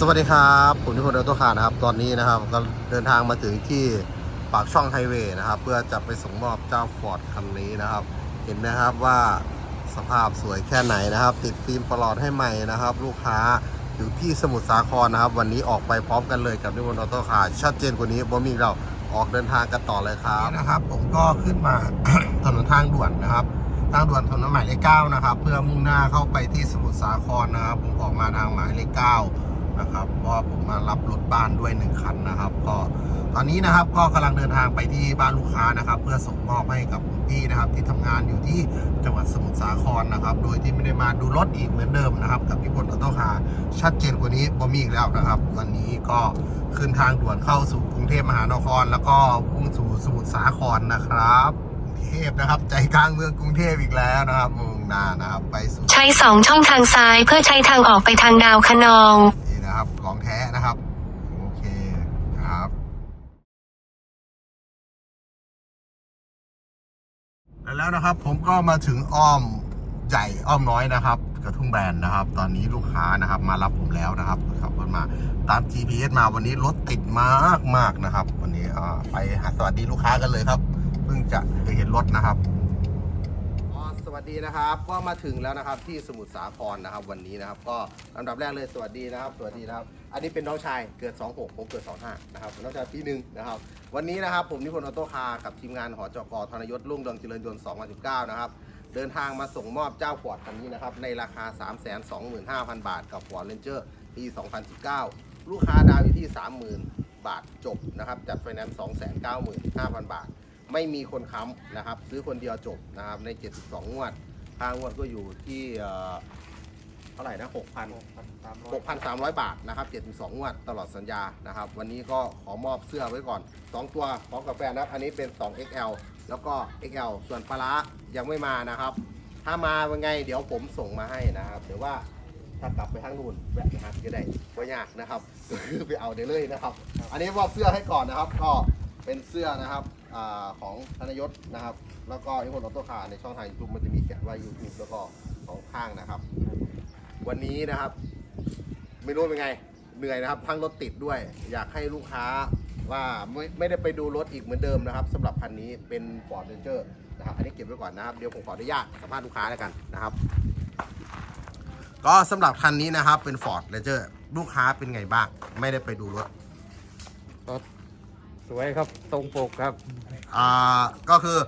สวัสดีครับผมนิพนธ์เดลตัวคานะครับ ตอนนี้นะครับก็เดินทางมาถึงที่ปากช่องไฮเวย์นะครับ เพื่อจะไปส่งมอบเจ้าฟอร์ดคันนี้นะครับ เห็นนะครับว่าสภาพสวยแค่ไหนนะครับ ติดฟิล์มประหลอดให้ใหม่นะครับ ลูกค้าอยู่ที่สมุทรสาครนะครับ วันนี้ออกไปพร้อมกันเลยกับนิพนธ์ออโต้คาร์ชัดเจนกว่านี้บ่มีเราออกเดินทางกันต่อเลยครับนะครับ ผมก็ขึ้นมาถนนทางด่วนนะครับ ทางด่วนถนนหมายเลขเก้านะครับ เพื่อมุ่งหน้าเข้าไปที่สมุทรสาครนะครับ ผมออกมาทางหมายเลขเก้า นะครับเพราะผมมารับรถบ้านด้วยหนึ่งคันนะครับ ก็ตอนนี้นะครับก็กำลังเดินทางไปที่บ้านลูกค้านะครับ เพื่อส่งมอบให้กับคุณพี่นะครับ ที่ทำงานอยู่ที่จังหวัดสมุทรสาครนะครับ โดยที่ไม่ได้มาดูรถอีกเหมือนเดิมนะครับ กับพี่พลออโต้คาชัดเจนกว่านี้บ่มีอีกแล้วนะครับ วันนี้ก็ขึ้นทางด่วนเข้าสู่กรุงเทพมหานคร แล้วก็พุ่งสู่สมุทรสาครนะครับกรุงเทพนะครับใจกลางเมืองกรุงเทพอีกแล้วนะครับมุ่งหน้านะครับไปสู่ใช้สองช่องทางซ้ายเพื่อใช้ทางออกไปทางดาวคะนอง แท้นะครับ โอเคครับแล้วนะครับผมก็มาถึงอ้อมใหญ่อ้อมน้อยนะครับกระทุ่งแบนนะครับ ตอนนี้ลูกค้านะครับ มารับผมแล้วนะครับขับรถมาตาม GPS มาวันนี้รถติดมากมากนะครับ วันนี้ไปหาสวัสดีลูกค้ากันเลยครับ เพิ่งจะเคยเห็นรถนะครับ วัสดีนะครับ ก็มาถึงแล้วนะครับที่สมุทรสาครนะครับ วันนี้นะครับ ก็ลำดับแรกเลยสวัสดีนะครับ สวัสดีนะครับ อันนี้เป็นน้องชายเกิด 26ผมเกิด 25 นะครับน้องชายปีหนึ่งนะครับ วันนี้นะครับผมนิพนธ์ออโต้คาร์กับทีมงานหอจกธนยศรุ่งเรืองเจริญยนต์2019 นะครับเดินทางมาส่งมอบเจ้าฟอร์ดคันนี้นะครับในราคา 325,000 บาทกับ Ford Ranger ปี 2019 ลูกค้าดาวอยู่ที่ 30,000 บาทจบนะครับจัดไฟแนนซ์295,000 บาท ไม่มีคนค้ำนะครับ ซื้อคนเดียวจบนะครับใน 72 งวดค่างวดก็อยู่ที่เอ่อเท่าไหร่นะ6,000 6,300 บาทนะครับ72 งวดตลอดสัญญานะครับ วันนี้ก็ขอมอบเสื้อไว้ก่อน 2 ตัวพร้อมกับแฟนนะครับ อันนี้เป็น 2XL แล้วก็ XL ส่วนปลาร้ายังไม่มานะครับ ถ้ามาเป็นไง เดี๋ยวผมส่งมาให้นะครับเดี๋ยวว่าถ้ากลับไปทางนู่นแวะนะครับก็ได้ไม่ยากนะครับ ไปเอาได้เลยนะครับ อันนี้มอบเสื้อให้ก่อนนะครับ ก็เป็นเสื้อนะครับ อาของธนยศนะครับ แล้วก็นิพนธ์ออโต้คาร์ในช่องทางยูทูบมันจะมีเขียนว่า YouTube แล้วก็สองข้างนะครับ วันนี้นะครับ ไม่รู้เป็นไง เหนื่อยนะครับทั้งรถติดด้วย อยากให้ลูกค้าว่าไม่ไม่ได้ไปดูรถอีกเหมือนเดิมนะครับสำหรับคันนี้เป็น Ford Ranger นะครับอันนี้เก็บไว้ก่อนนะครับ เดี๋ยวผมขออนุญาตสัมภาษณ์ลูกค้าแล้วกันนะครับ ก็สำหรับคันนี้นะครับเป็น Ford Ranger ลูกค้าเป็นไงบ้าง ไม่ได้ไปดูรถ สวยครับตรงปกครับ อ่าก็คือ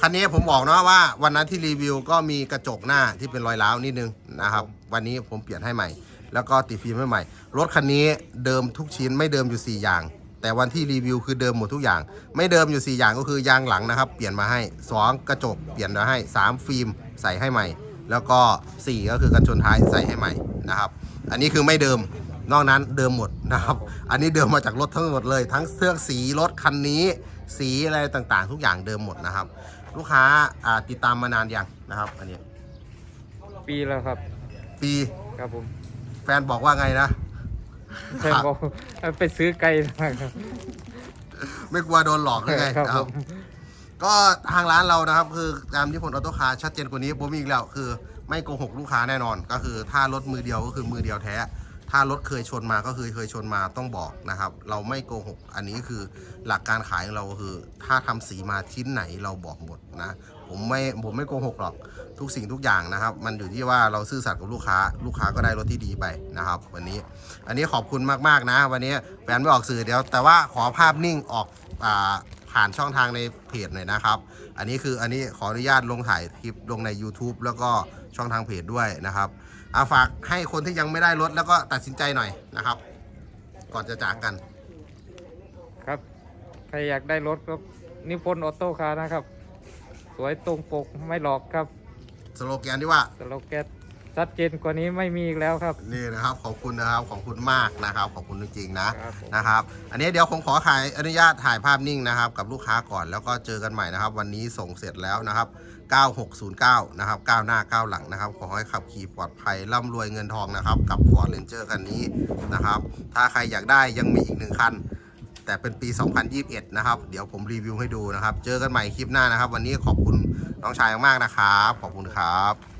คันนี้ผมบอกเนาะว่าวันนั้นที่รีวิวก็มีกระจกหน้าที่เป็นรอยร้าวนิดนึงนะครับ วันนี้ผมเปลี่ยนให้ใหม่ แล้วก็ติดฟิล์มให้ใหม่ รถคันนี้เดิมทุกชิ้นไม่เดิมอยู่ 4 อย่าง แต่วันที่รีวิวคือเดิมหมดทุกอย่าง ไม่เดิมอยู่ 4 อย่างก็คือยางหลังนะครับ เปลี่ยนมาให้ 2 กระจกเปลี่ยนมาให้ 3 ฟิล์มใส่ให้ใหม่ แล้วก็ 4 ก็คือกันชนท้ายใส่ให้ใหม่นะครับ อันนี้คือไม่เดิม นอกนั้นเดิมหมดนะครับ อันนี้เดิมมาจากรถทั้งหมดเลย ทั้งเสื้อสีรถคันนี้ สีอะไรต่างๆ ทุกอย่างเดิมหมดนะครับ ลูกค้าอ่าติดตามมานานยังนะครับ อันนี้ปีแล้วครับ ปีครับผมแฟนบอกว่าไงนะ แฟนบอกไปซื้อไกลนะครับ ไม่กลัวโดนหลอกเลยไงครับนะผครับมก็ทางร้านเรานะครับ คือตามที่ผลออโต้คาร์ชัดเจนกว่านี้ผมมีอีกแล้วคือ ไม่โกหกลูกค้าแน่นอน ก็คือถ้ารถมือเดียวก็คือมือเดียวแท้ ถ้ารถเคยชนมาก็คือเคยชนมาต้องบอกนะครับ เราไม่โกหก อันนี้คือหลักการขายของเราคือ ถ้าทำสีมาชิ้นไหนเราบอกหมดนะ ผมไม่ผมไม่โกหกหรอกทุกสิ่งทุกอย่างนะครับ มันอยู่ที่ว่าเราซื่อสัตย์กับลูกค้า ลูกค้าก็ได้รถที่ดีไปนะครับ วันนี้ อันนี้ขอบคุณมากๆนะ วันนี้แฟนไม่ออกสื่อเดี๋ยว แต่ว่าขอภาพนิ่งออกอ่าผ่านช่องทางในเพจหน่อยนะครับ อันนี้คืออันนี้ขออนุญาตลงถ่ายคลิปลงใน YouTube แล้วก็ช่องทางเพจด้วยนะครับ อาฝากให้คนที่ยังไม่ได้รถแล้วก็ตัดสินใจหน่อยนะครับ ก่อนจะจากกัน ครับ ใครอยากได้รถก็นิพนธ์ออโต้คาร์นะครับ สวยตรงปกไม่หลอกครับ สโลแกนที่ว่าสโลแกน ชัดเจนกว่านี้ไม่มีอีกแล้วครับ นี่นะครับขอบคุณนะครับขอบคุณมากนะครับ ขอบคุณจริงๆนะครับผม นะครับ อันนี้เดี๋ยวผมขอขายอนุญาตถ่ายภาพนิ่งนะครับ กับลูกค้าก่อนแล้วก็เจอกันใหม่นะครับ วันนี้ส่งเสร็จแล้วนะครับ 9609 นะครับก้าวหน้าก้าวหลังนะครับ ขอให้ขับขี่ปลอดภัยร่ำรวยเงินทองนะครับ กับ Ford Ranger คันนี้นะครับ ถ้าใครอยากได้ยังมีอีกหนึ่งคัน แต่เป็นปี 2021 นะครับ เดี๋ยวผมรีวิวให้ดูนะครับ เจอกันใหม่คลิปหน้านะครับ วันนี้ขอบคุณน้องชายมากๆนะครับ ขอบคุณครับ